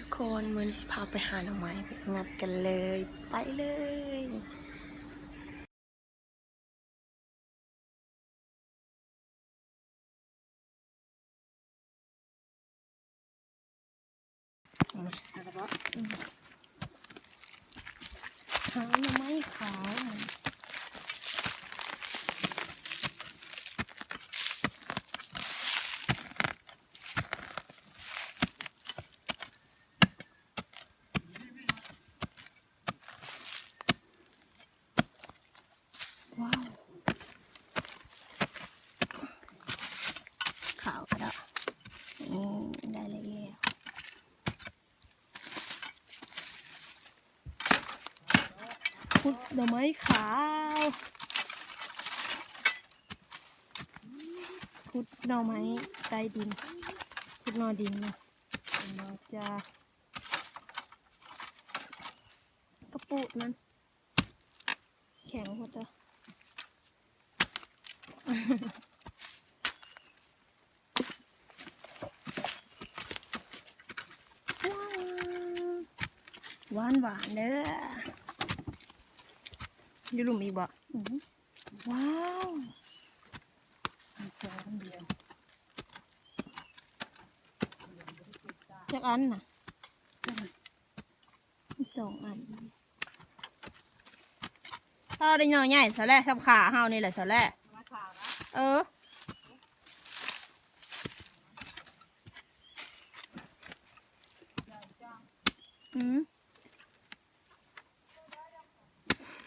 ทุกคนมือนี้พาไปหาหน่อไม้ไปงัดกันเลย ไปเลยหาหน่อไม้ขาว ขาวกระดาษนี่ได้แล้ว ดอกไม้ขาวพุดหน่อไม้ใต้ดินพุดหน่อดินนะเราจะกระปุกมัน แข็งหมดเลยหวานหวานเด้อ อยู่หลุมอีกบ่อื้อหือว้าวจักอันน่ะมีสองอันเอาได้หน่อใหญ่ซะแล้วสับขาเฮานี่แหละซะแล้วเอออืม ว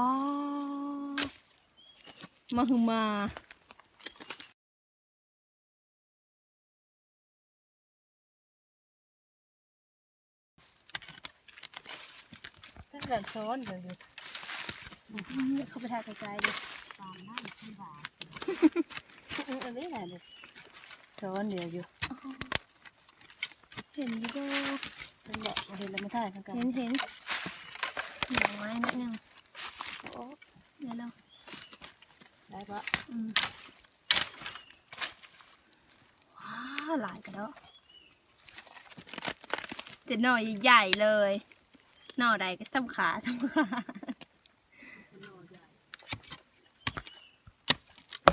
้าวมาคือมา ถ้าแบบซ้อนเดี๋ยวอยู่เข้าไปถ่ายไกลๆดิตามหน้าที่บาทอันนี้แหละเลยซ้อนเดี๋ยวอยู่ เห็นอยู่บ่เป็นบอกว่าเห็นแล้วไม่ได้ทั้งกันเห็นเห็นหน่อไม้นิดนึงโอ้เดี๋ยวเราได้ปะอืมว้าวหลายกระดอกจะหน่อใหญ่ๆเลยห น่อใดก็สำขาสำขา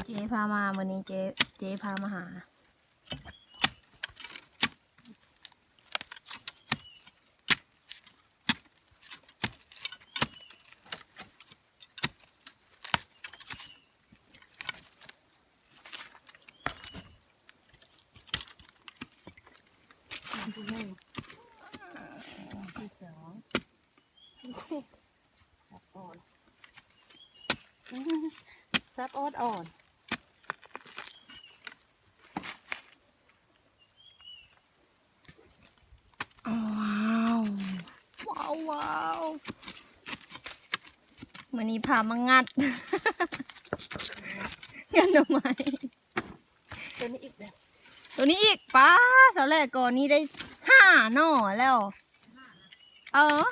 เจ๊พามาวันนี้เจ๊เจ๊พามาหา ที่หนึ่งที่สองซับอ่อน ซับออดอ่อนว้าวว้าวว้าววันนี้พามางัดงัดดอกไม้ตัวนี้อีกแบบตัวนี้อีกป้าสาวแรกก่อนนี้ได้ห้าหน่อแล้ว เออ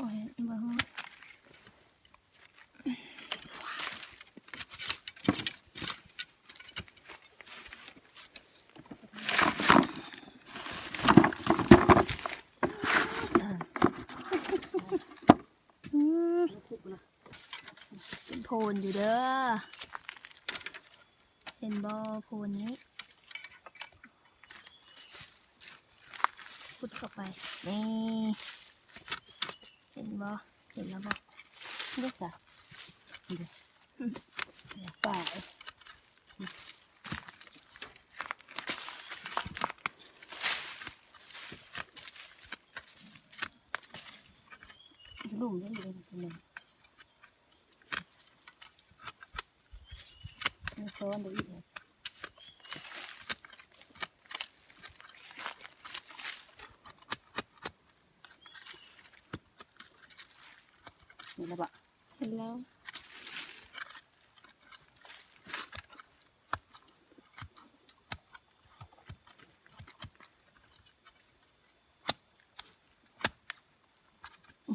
บ่เห็นบ่ฮู้เป็นโพนอยู่เด้อ เห็นบ่โพนนี้พุดเข้าไป นี่ เห็นบ่เห็นแล้วบ่เลือกจ้ะเดี๋ยวป่าลุ่มยังอยู่ในตัวนึงมีซ้อนเดี๋ยวอีกเลย แล้ว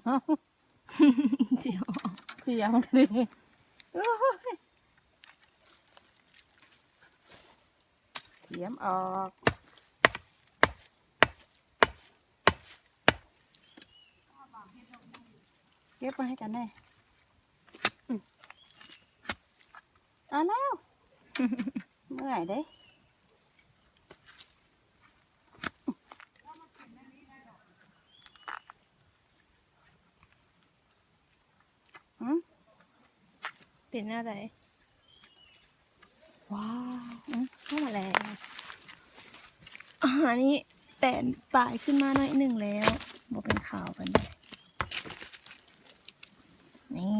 เอ้าเจียวออกเสียงดิโอ้ยเสียมออก เก็บมาให้กันแน่อืมเอาแล้วเมื่อยเด้อืมเป็นหน้าไหนว้าวอืมเข้ามาแล้วอันนี้แตนปลายขึ้นมาหน่อยหนึ่งแล้วบอกเป็นขาวกันเลยนี่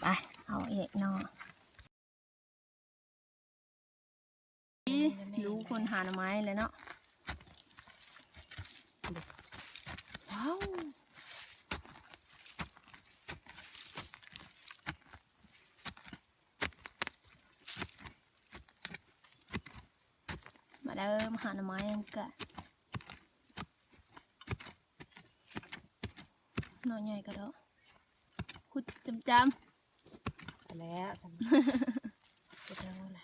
ไป เอาเอกเนอรู้คนหาหน่อไม้เลยเนาะว้าวมาเดิมหาหน่อไม้กันกะหน่อใหญ่ก็เถอะคุดจำจไป แล้วทำไปเท่าไหร่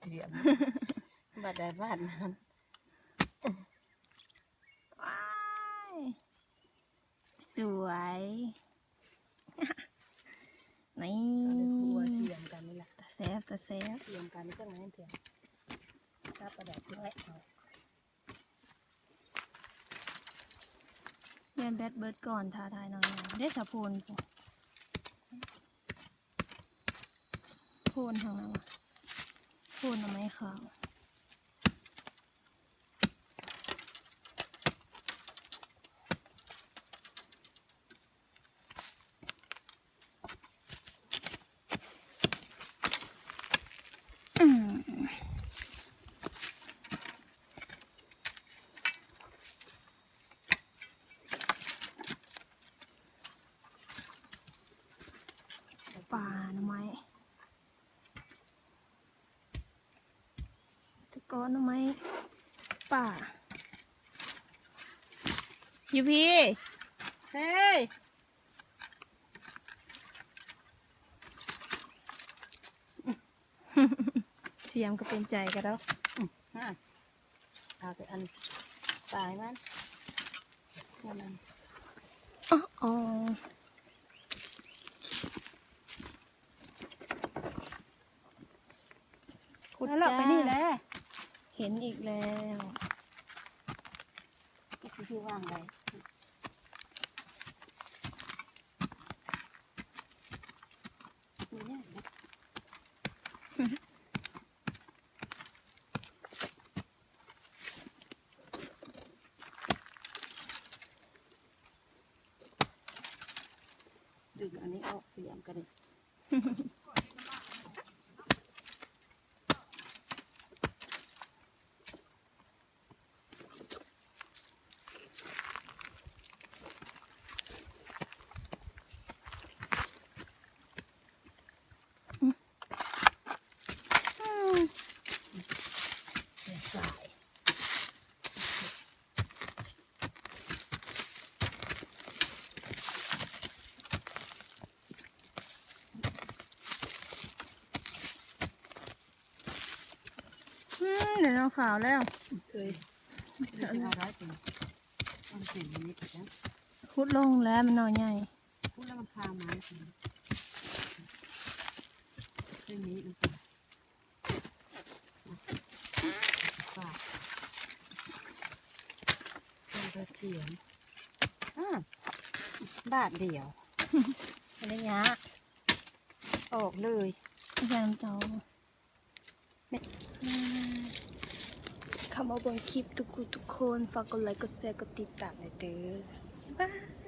เสียมบัดได้บ้านนั้นำว้ายสวยนี่ครัวเสียมกันนี่แหละตะแซบตะแซบเสียมกันนี่ก็งั้นเถอะถ้าประดับด้วยียนแบดเบิร์ดก่อนทาทายหน่อยได้สะโพนกูโพนทางไหนวะโพนทำไมขาว อืมป่าหน่อไม้ตะกอน หน่อไม้ป่า อยู่พี่ เฮ้ยเสียมก็เป็นใจกันแล้วฮะเอาแต่อันปลายมันนี่มันอ๋ออ๋อขุดแล้วเราไปนี่แเห็นอีกแล้วนี่คือที่ว่างเลยนี่เนี่ยนะ ดึงอันนี้ออกเสียมกันเลย อืม เสียสาย อืม เดี๋ยวเราขาวแล้วเคยเอาร้อยเป็นมันเป็นอย่างนี้ไปแล้วขุดลงแล้วมันหน่อยใหญ่พูดแล้วมันพามาสิเส้นนี้มันเป็นฝากเป็นกระเทียมอ่าบาทเดียวอันนี้ยะออกเลยอาจารย์เจ้า เข้ามาบนคลิปทุกคนทุกคน ฝากกดไลค์ กดแชร์ กดติดตามหน่อยเด้อบ๊ายบาย